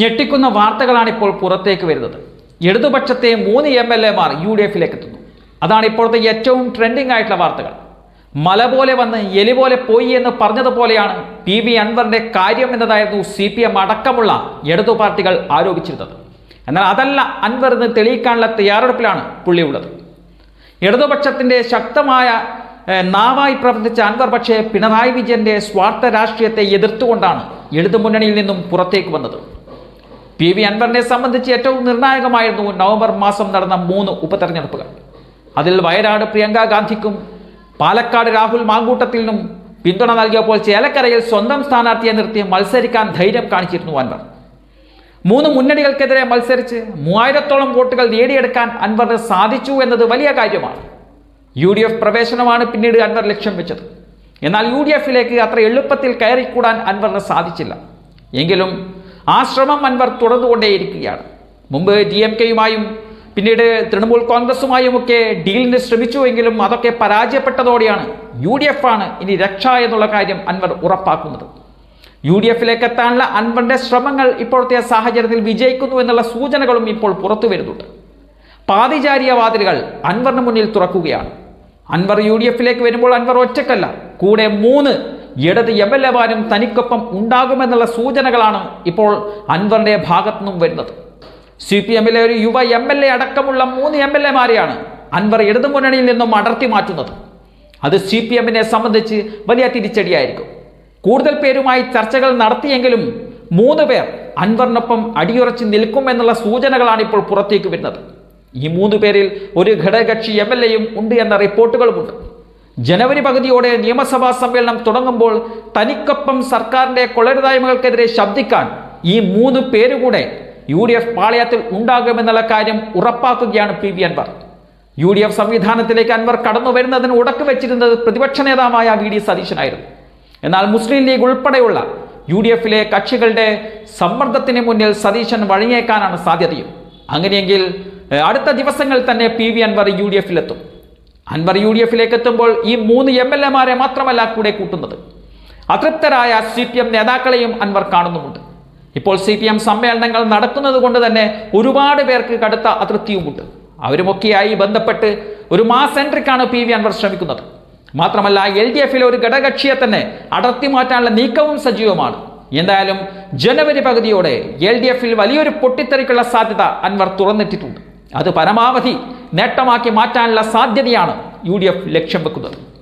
ഞെട്ടിക്കുന്ന വാർത്തകളാണ് ഇപ്പോൾ പുറത്തേക്ക് വരുന്നത്. ഇടതുപക്ഷത്തെ മൂന്ന് എം എൽ എമാർ യു ഡി എഫിലേക്ക് എത്തുന്നു അതാണ് ഇപ്പോഴത്തെ ഏറ്റവും ട്രെൻഡിംഗ് ആയിട്ടുള്ള വാർത്തകൾ. മല പോലെ വന്ന് എലി പോലെ പോയി എന്ന് പറഞ്ഞതുപോലെയാണ് പി വി അൻവറിന്റെ കാര്യം എന്നതായിരുന്നു സി പി എം അടക്കമുള്ള ഇടതു പാർട്ടികൾ ആരോപിച്ചിരുന്നത്. എന്നാൽ അതല്ല അൻവർ എന്ന് തെളിയിക്കാനുള്ള തയ്യാറെടുപ്പിലാണ് പുള്ളിയുള്ളത്. ഇടതുപക്ഷത്തിന്റെ ശക്തമായ നാവായി പ്രവർത്തിച്ച അൻവർ പക്ഷേ പിണറായി വിജയന്റെ സ്വാർത്ഥ രാഷ്ട്രീയത്തെ എതിർത്തുകൊണ്ടാണ് ഇടതുമുന്നണിയിൽ നിന്നും പുറത്തേക്ക് വന്നത്. പി വി അൻവറിനെ സംബന്ധിച്ച് ഏറ്റവും നിർണായകമായിരുന്നു നവംബർ മാസം നടന്ന മൂന്ന് ഉപതെരഞ്ഞെടുപ്പുകൾ. അതിൽ വയനാട് പ്രിയങ്ക ഗാന്ധിക്കും പാലക്കാട് രാഹുൽ മാങ്കൂട്ടത്തിനും പിന്തുണ നൽകിയപ്പോൾ ചേലക്കരയിൽ സ്വന്തം സ്ഥാനാർത്ഥിയെ നിർത്തി മത്സരിക്കാൻ ധൈര്യം കാണിച്ചിരുന്നു അൻവർ. മൂന്ന് മുന്നണികൾക്കെതിരെ മത്സരിച്ച് മൂവായിരത്തോളം വോട്ടുകൾ നേടിയെടുക്കാൻ അൻവറിന് സാധിച്ചു എന്നത് വലിയ കാര്യമാണ്. യു ഡി എഫ് പ്രവേശനമാണ് പിന്നീട് അൻവർ ലക്ഷ്യം വെച്ചത്. എന്നാൽ യു ഡി എഫിലേക്ക് അത്ര എളുപ്പത്തിൽ കയറിക്കൂടാൻ അൻവറിന് സാധിച്ചില്ല. എങ്കിലും ആ ശ്രമം അൻവർ തുടർന്നുകൊണ്ടേയിരിക്കുകയാണ് മുമ്പ് ഡി എം കെയുമായും പിന്നീട് തൃണമൂൽ കോൺഗ്രസുമായും ഒക്കെ ഡീലിന് ശ്രമിച്ചുവെങ്കിലും അതൊക്കെ പരാജയപ്പെട്ടതോടെയാണ് യു ഡി എഫ് ആണ് ഇനി രക്ഷ എന്നുള്ള കാര്യം അൻവർ ഉറപ്പാക്കുന്നത്. യു ഡി എഫിലേക്ക് എത്താനുള്ള അൻവറിന്റെ ശ്രമങ്ങൾ ഇപ്പോഴത്തെ സാഹചര്യത്തിൽ വിജയിക്കുന്നു എന്നുള്ള സൂചനകളും ഇപ്പോൾ പുറത്തു വരുന്നുണ്ട്. പാതിചാരിയ വാതിലുകൾ അൻവറിന് മുന്നിൽ തുറക്കുകയാണ്. അൻവർ യു ഡി എഫിലേക്ക് വരുമ്പോൾ അൻവർ ഒറ്റക്കല്ല കൂടെ മൂന്ന് ഇടത് എം എൽ എമാരും തനിക്കൊപ്പം ഉണ്ടാകുമെന്നുള്ള സൂചനകളാണ് ഇപ്പോൾ അൻവറിന്റെ ഭാഗത്തു നിന്നും വരുന്നത്. സി പി എമ്മിലെ ഒരു യുവ എം എൽ എ അടക്കമുള്ള മൂന്ന് എം എൽ എമാരെയാണ് അൻവർ ഇടതു മുന്നണിയിൽ നിന്നും അടർത്തി മാറ്റുന്നത്. അത് സി പി എമ്മിനെ സംബന്ധിച്ച് വലിയ തിരിച്ചടിയായിരിക്കും. കൂടുതൽ പേരുമായി ചർച്ചകൾ നടത്തിയെങ്കിലും മൂന്ന് പേർ അൻവറിനൊപ്പം അടിയുറച്ച് നിൽക്കുമെന്നുള്ള സൂചനകളാണ് ഇപ്പോൾ പുറത്തേക്ക് വരുന്നത്. ഈ മൂന്ന് പേരിൽ ഒരു ഘടകകക്ഷി എം എൽ എയും ഉണ്ട് എന്ന റിപ്പോർട്ടുകളുമുണ്ട്. ജനുവരി പകുതിയോടെ നിയമസഭാ സമ്മേളനം തുടങ്ങുമ്പോൾ തനിക്കൊപ്പം സർക്കാരിന്റെ കൊള്ളരുതായ്മകൾക്കെതിരെ ശബ്ദിക്കാൻ ഈ മൂന്ന് പേരുകൂടെ യു ഡി എഫ് പാളയത്തിൽ ഉണ്ടാകുമെന്നുള്ള കാര്യം ഉറപ്പാക്കുകയാണ് P V Anvar. U D F സംവിധാനത്തിലേക്ക് അൻവർ കടന്നു വരുന്നതിന് ഉടക്ക് വെച്ചിരുന്നത് പ്രതിപക്ഷ നേതാവായ വി ഡി സതീശനായിരുന്നു. എന്നാൽ മുസ്ലിം ലീഗ് ഉൾപ്പെടെയുള്ള യു ഡി എഫിലെ കക്ഷികളുടെ സമ്മർദ്ദത്തിന് മുന്നിൽ സതീശൻ വഴങ്ങിയേക്കാനാണ് സാധ്യതയും. അങ്ങനെയെങ്കിൽ അടുത്ത ദിവസങ്ങളിൽ തന്നെ P V Anvar U D എഫിലെത്തും Anvar U D എഫിലേക്ക് എത്തുമ്പോൾ ഈ മൂന്ന് എം എൽ എമാരെ മാത്രമല്ല കൂടെ കൂട്ടുന്നത്. അതൃപ്തരായ സി പി എം നേതാക്കളെയും അൻവർ കാണുന്നുമുണ്ട്. ഇപ്പോൾ സി പി എം സമ്മേളനങ്ങൾ നടക്കുന്നത് കൊണ്ട് തന്നെ ഒരുപാട് പേർക്ക് കടുത്ത അതൃപ്തിയുമുണ്ട്. അവരുമൊക്കെയായി ബന്ധപ്പെട്ട് ഒരു മാസ് എൻട്രിക്കാണ് പി വി അൻവർ ശ്രമിക്കുന്നത്. മാത്രമല്ല എൽ ഡി എഫിലെ ഒരു ഘടകക്ഷിയെ തന്നെ അടർത്തി മാറ്റാനുള്ള നീക്കവും സജീവമാണ്. എന്തായാലും ജനുവരി പകുതിയോടെ എൽ ഡി എഫിൽ വലിയൊരു പൊട്ടിത്തെറിക്കുള്ള സാധ്യത അൻവർ തുറന്നിട്ടിട്ടുണ്ട്. അത് പരമാവധി നേട്ടമാക്കി മാറ്റാനുള്ള സാധ്യതയാണ് യു ലക്ഷ്യം വെക്കുന്നത്.